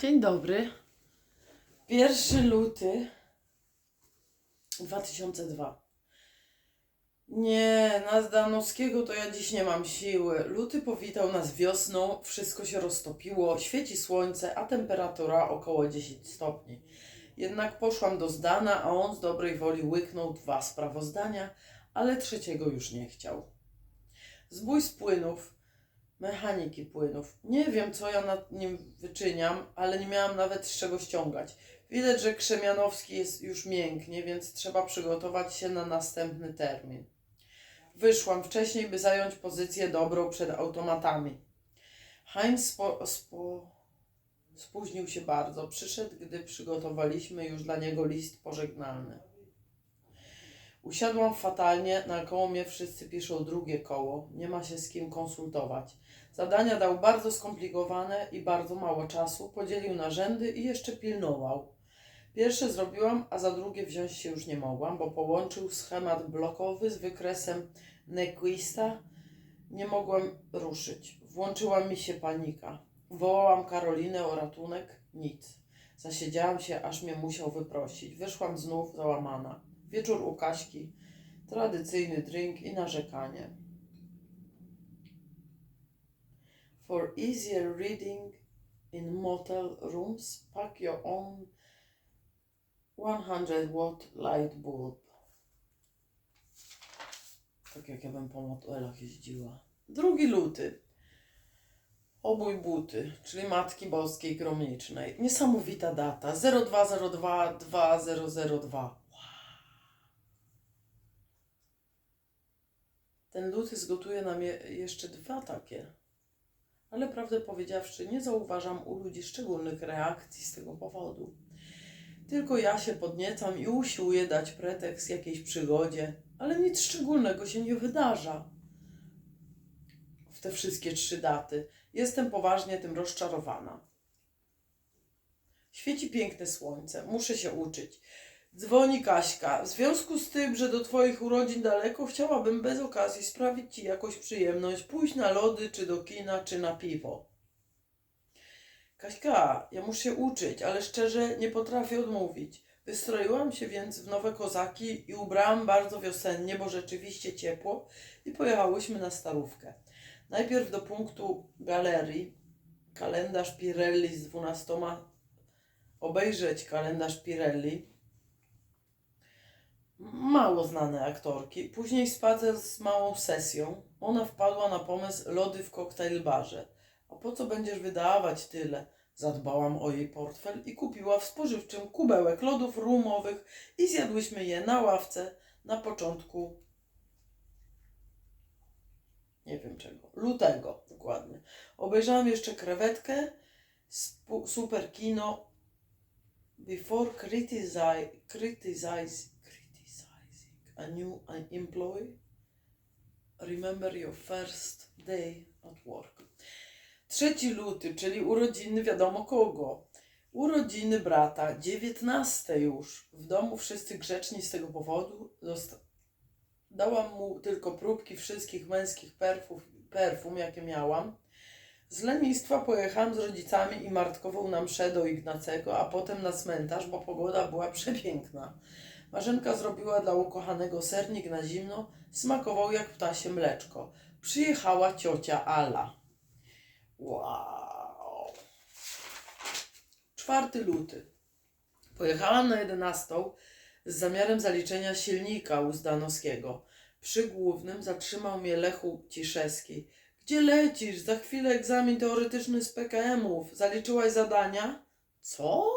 Dzień dobry. 1 luty 2002. Nie, na Zdanowskiego to ja dziś nie mam siły. Luty powitał nas wiosną, wszystko się roztopiło, świeci słońce, a temperatura około 10 stopni. Jednak poszłam do Zdana, a on z dobrej woli łyknął dwa sprawozdania, ale trzeciego już nie chciał. Zbój z płynów, mechaniki płynów. Nie wiem, co ja nad nim wyczyniam, ale nie miałam nawet z czego ściągać. Widać, że Krzemianowski jest już mięknie, więc trzeba przygotować się na następny termin. Wyszłam wcześniej, by zająć pozycję dobrą przed automatami. Heinz spo, spo, spóźnił się bardzo. Przyszedł, gdy przygotowaliśmy już dla niego list pożegnalny. Usiadłam fatalnie, naokoło mnie wszyscy piszą drugie koło, nie ma się z kim konsultować. Zadania dał bardzo skomplikowane i bardzo mało czasu, podzielił na rzędy i jeszcze pilnował. Pierwsze zrobiłam, a za drugie wziąć się już nie mogłam, bo połączył schemat blokowy z wykresem Nequista. Nie mogłam ruszyć. Włączyła mi się panika. Wołałam Karolinę o ratunek. Nic. Zasiedziałam się, aż mnie musiał wyprosić. Wyszłam znów załamana. Wieczór u Kaśki. Tradycyjny drink i narzekanie. For easier reading in motel rooms, pack your own 100 watt light bulb. Tak jak ja bym po motelach jeździła. Drugi luty. Obój buty, czyli Matki Boskiej Gromnicznej. Niesamowita data. 0202 2002. Ten luty zgotuje nam je, jeszcze dwa takie. Ale prawdę powiedziawszy, nie zauważam u ludzi szczególnych reakcji z tego powodu. Tylko ja się podniecam i usiłuję dać pretekst jakiejś przygodzie, ale nic szczególnego się nie wydarza. W te wszystkie trzy daty jestem poważnie tym rozczarowana. Świeci piękne słońce, muszę się uczyć. Dzwoni Kaśka. W związku z tym, że do Twoich urodzin daleko, chciałabym bez okazji sprawić Ci jakąś przyjemność, pójść na lody, czy do kina, czy na piwo. Kaśka, ja muszę się uczyć, ale szczerze nie potrafię odmówić. Wystroiłam się więc w nowe kozaki i ubrałam bardzo wiosennie, bo rzeczywiście ciepło i pojechałyśmy na starówkę. Najpierw do punktu galerii, kalendarz Pirelli z dwunastoma, obejrzeć kalendarz Pirelli, mało znane aktorki. Później spacer z małą sesją. Ona wpadła na pomysł lody w koktajl barze. A po co będziesz wydawać tyle? Zadbałam o jej portfel i kupiła w spożywczym kubełek lodów rumowych i zjadłyśmy je na ławce na początku nie wiem czego, lutego dokładnie. Obejrzałam jeszcze krewetkę, super kino Before criticize, criticize, a new employee, remember your first day at work. 3 luty, czyli urodziny wiadomo kogo. Urodziny brata, 19 już. W domu wszyscy grzeczni z tego powodu. Dałam mu tylko próbki wszystkich męskich perfum, perfum jakie miałam. Z lenistwa pojechałam z rodzicami i Martkową na mszę do Ignacego, a potem na cmentarz, bo pogoda była przepiękna. Marzenka zrobiła dla ukochanego sernik na zimno, smakował jak ptasie mleczko. Przyjechała ciocia Ala. Wow. 4 luty. Pojechałam na 11 z zamiarem zaliczenia silnika u Zdanowskiego. Przy głównym zatrzymał mnie Lechu Ciszewski. Gdzie lecisz? Za chwilę egzamin teoretyczny z PKM-ów. Zaliczyłaś zadania? Co?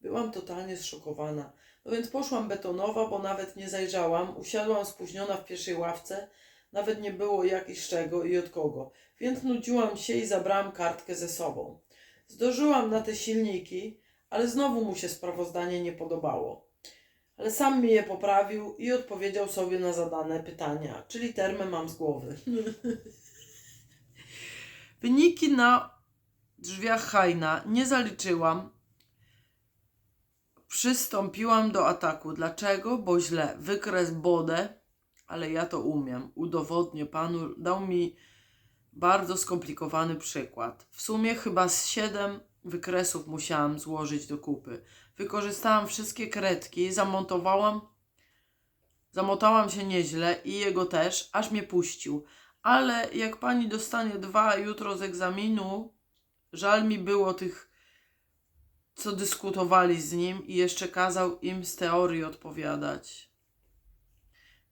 Byłam totalnie zszokowana. No więc poszłam betonowa, bo nawet nie zajrzałam. Usiadłam spóźniona w pierwszej ławce. Nawet nie było jak i z czego i od kogo. Więc nudziłam się i zabrałam kartkę ze sobą. Zdążyłam na te silniki, ale znowu mu się sprawozdanie nie podobało. Ale sam mi je poprawił i odpowiedział sobie na zadane pytania, czyli termę mam z głowy. Wyniki na drzwiach Hajna nie zaliczyłam. Przystąpiłam do ataku. Dlaczego? Bo źle. Wykres bodę, ale ja to umiem. Udowodnię panu. Dał mi bardzo skomplikowany przykład. W sumie chyba z 7 wykresów musiałam złożyć do kupy. Wykorzystałam wszystkie kredki, zamontowałam, zamotałam się nieźle i jego też, aż mnie puścił. Ale jak pani dostanie dwa jutro z egzaminu, żal mi było tych, co dyskutowali z nim i jeszcze kazał im z teorii odpowiadać.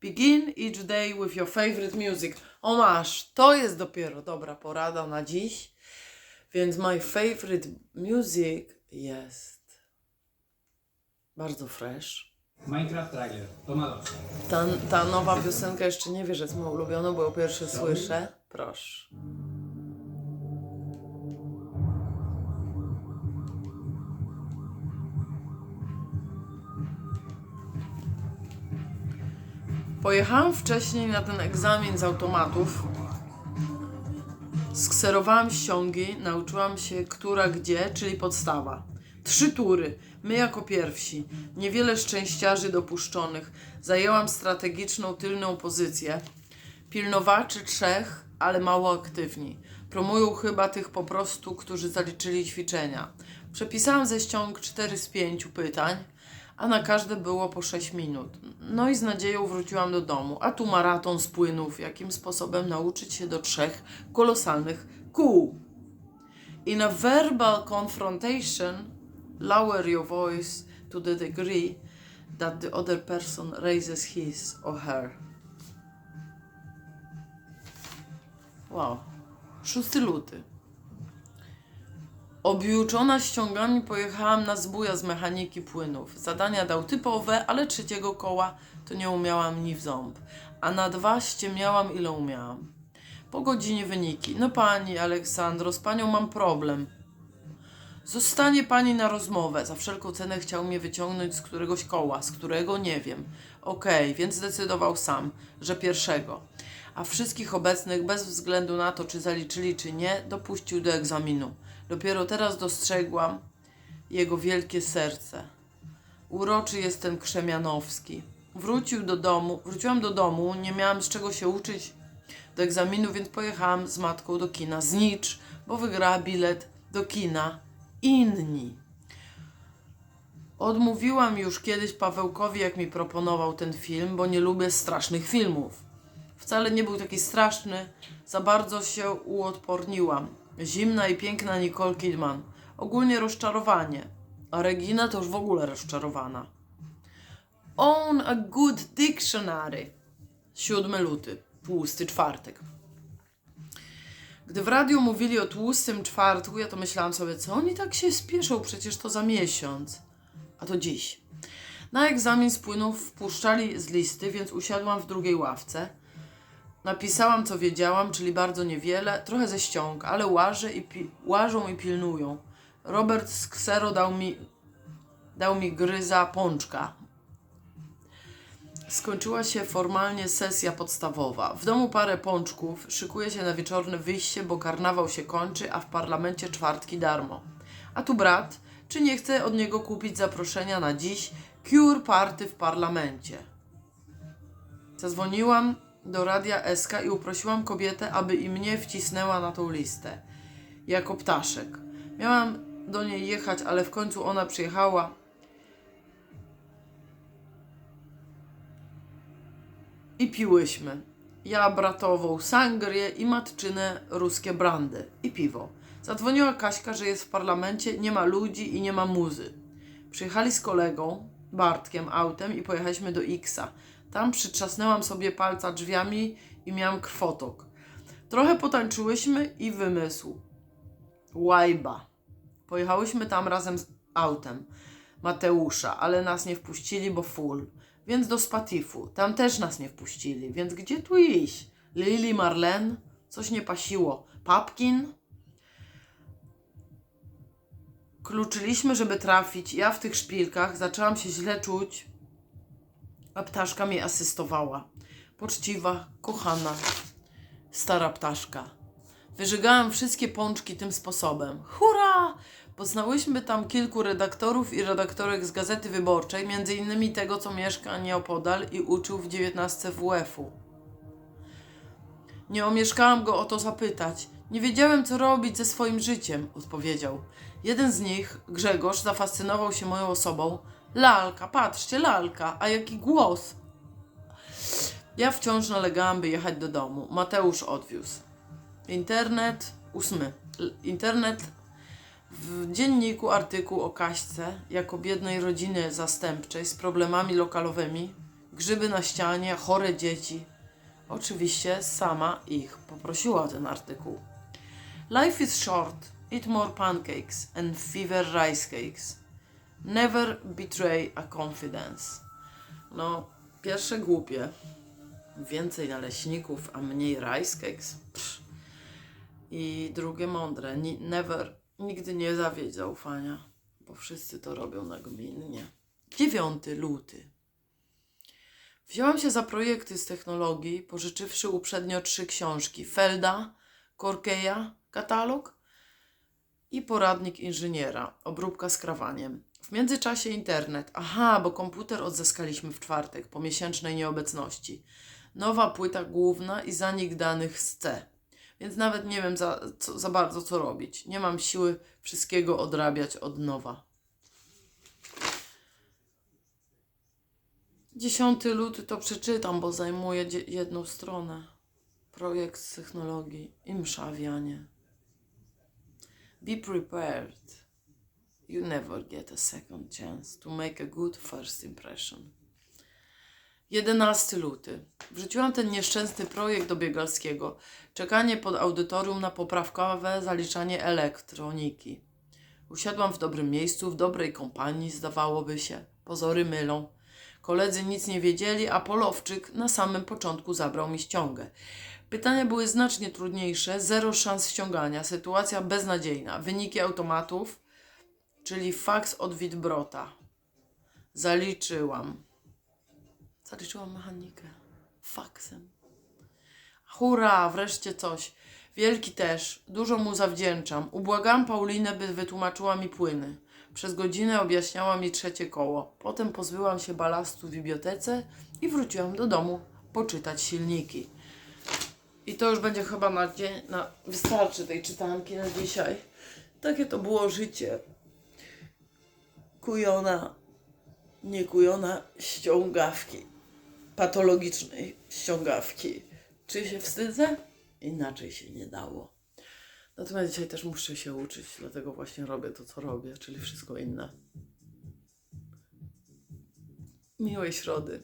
Begin each day with your favorite music. O masz, to jest dopiero dobra porada na dziś. Więc my favorite music jest bardzo fresh. Minecraft Trailer, Tomato. Ta, ta nowa piosenka jeszcze nie wie, że jest moją ulubioną, bo ją pierwszy słyszę. Proszę. Pojechałam wcześniej na ten egzamin z automatów. Skserowałam ściągi, nauczyłam się która gdzie, czyli podstawa. Trzy tury, my jako pierwsi, niewiele szczęściarzy dopuszczonych. Zajęłam strategiczną tylną pozycję. Pilnowaczy trzech, ale mało aktywni. Promują chyba tych po prostu, którzy zaliczyli ćwiczenia. Przepisałam ze ściąg 4 z 5 pytań, a na każde było po 6 minut. No i z nadzieją wróciłam do domu, a tu maraton z płynów, jakim sposobem nauczyć się do trzech kolosalnych kół. In a verbal confrontation, lower your voice to the degree that the other person raises his or her. Wow. 6 luty. Objuczona ściągami pojechałam na zbuja z mechaniki płynów. Zadania dał typowe, ale trzeciego koła to nie umiałam ni w ząb. A na dwa ściemniałam ile umiałam. Po godzinie wyniki. No pani Aleksandro, z panią mam problem. Zostanie pani na rozmowę. Za wszelką cenę chciał mnie wyciągnąć z któregoś koła, z którego nie wiem. Okej, więc zdecydował sam, że pierwszego. A wszystkich obecnych, bez względu na to, czy zaliczyli, czy nie, dopuścił do egzaminu. Dopiero teraz dostrzegłam jego wielkie serce. Uroczy jest ten Krzemianowski. Wrócił do domu, wróciłam do domu, nie miałam z czego się uczyć do egzaminu, więc pojechałam z matką do kina. Znicz, bo wygrała bilet do kina inni. Odmówiłam już kiedyś Pawełkowi, jak mi proponował ten film, bo nie lubię strasznych filmów. Wcale nie był taki straszny, za bardzo się uodporniłam. Zimna i piękna Nicole Kidman. Ogólnie rozczarowanie. A Regina to już w ogóle rozczarowana. Own a good dictionary. 7 luty, tłusty czwartek. Gdy w radiu mówili o tłustym czwartku, ja to myślałam sobie, co oni tak się spieszą, przecież to za miesiąc. A to dziś. Na egzamin z płynów wpuszczali z listy, więc usiadłam w drugiej ławce. Napisałam, co wiedziałam, czyli bardzo niewiele, trochę ze ściąg, ale łażę i pi- łażą i pilnują. Robert z Ksero dał mi, dał mi gryza pączka. Skończyła się formalnie sesja podstawowa. W domu parę pączków, szykuje się na wieczorne wyjście, bo karnawał się kończy, a w parlamencie czwartki darmo. A tu brat, czy nie chce od niego kupić zaproszenia na dziś Cure Party w parlamencie? Zadzwoniłam do radia SK i uprosiłam kobietę, aby i mnie wcisnęła na tą listę. Jako ptaszek. Miałam do niej jechać, ale w końcu ona przyjechała. I piłyśmy. Ja bratową sangrię i matczynę ruskie brandy i piwo. Zadzwoniła Kaśka, że jest w parlamencie, nie ma ludzi i nie ma muzy. Przyjechali z kolegą, Bartkiem, autem i pojechaliśmy do Xa. Tam przytrzasnęłam sobie palca drzwiami i miałam krwotok. Trochę potańczyłyśmy i wymysł. Łajba. Pojechałyśmy tam razem z autem Mateusza, ale nas nie wpuścili, bo full. Więc do Spatifu. Tam też nas nie wpuścili. Więc gdzie tu iść? Lili Marlen? Coś nie pasiło. Papkin? Kluczyliśmy, żeby trafić. Ja w tych szpilkach zaczęłam się źle czuć, a ptaszka mi asystowała. Poczciwa, kochana, stara ptaszka. Wyżygałam wszystkie pączki tym sposobem. Hurra! Poznałyśmy tam kilku redaktorów i redaktorek z Gazety Wyborczej, między innymi tego, co mieszka nieopodal i uczył w 19 WF-u. Nie omieszkałam go o to zapytać. Nie wiedziałem, co robić ze swoim życiem, odpowiedział. Jeden z nich, Grzegorz, zafascynował się moją osobą. Lalka, patrzcie, lalka, a jaki głos! Ja wciąż nalegałam, by jechać do domu. Mateusz odwiózł. Internet, ósmy. Internet w dzienniku artykuł o Kaśce jako biednej rodziny zastępczej z problemami lokalowymi, grzyby na ścianie, chore dzieci. Oczywiście sama ich poprosiła o ten artykuł. Life is short. Eat more pancakes and fever rice cakes. Never betray a confidence. No, pierwsze głupie. Więcej naleśników, a mniej rice cakes. Psz. I drugie mądre. Ni- never, nigdy nie zawiedź zaufania, bo wszyscy to robią nagminnie. 9 luty. Wzięłam się za projekty z technologii, pożyczywszy uprzednio trzy książki: Felda, Korkeja, katalog i poradnik inżyniera, obróbka z krawaniem. W międzyczasie internet. Aha, bo komputer odzyskaliśmy w czwartek po miesięcznej nieobecności. Nowa płyta główna i zanik danych z C. Więc nawet nie wiem za, co, za bardzo co robić. Nie mam siły wszystkiego odrabiać od nowa. 10 luty to przeczytam, bo zajmuje jedną stronę. Projekt z technologii i mszawianie. Be prepared. You never get a second chance to make a good first impression. 11 luty. Wrzuciłam ten nieszczęsny projekt do Biegalskiego. Czekanie pod audytorium na poprawkowe zaliczanie elektroniki. Usiadłam w dobrym miejscu, w dobrej kompanii, zdawałoby się. Pozory mylą. Koledzy nic nie wiedzieli, a Polowczyk na samym początku zabrał mi ściągę. Pytania były znacznie trudniejsze, zero szans ściągania, sytuacja beznadziejna, wyniki automatów, czyli faks od Witbrota. Zaliczyłam. Zaliczyłam mechanikę. Faksem. Hurra, wreszcie coś. Wielki też. Dużo mu zawdzięczam. Ubłagałam Paulinę, by wytłumaczyła mi płyny. Przez godzinę objaśniała mi trzecie koło. Potem pozbyłam się balastu w bibliotece i wróciłam do domu poczytać silniki. I to już będzie chyba na na wystarczy tej czytanki na dzisiaj. Takie to było życie. Kujona, nie kujona ściągawki. Patologicznej ściągawki. Czy się wstydzę? Inaczej się nie dało. Natomiast dzisiaj też muszę się uczyć, dlatego właśnie robię to, co robię, czyli wszystko inne. Miłej środy.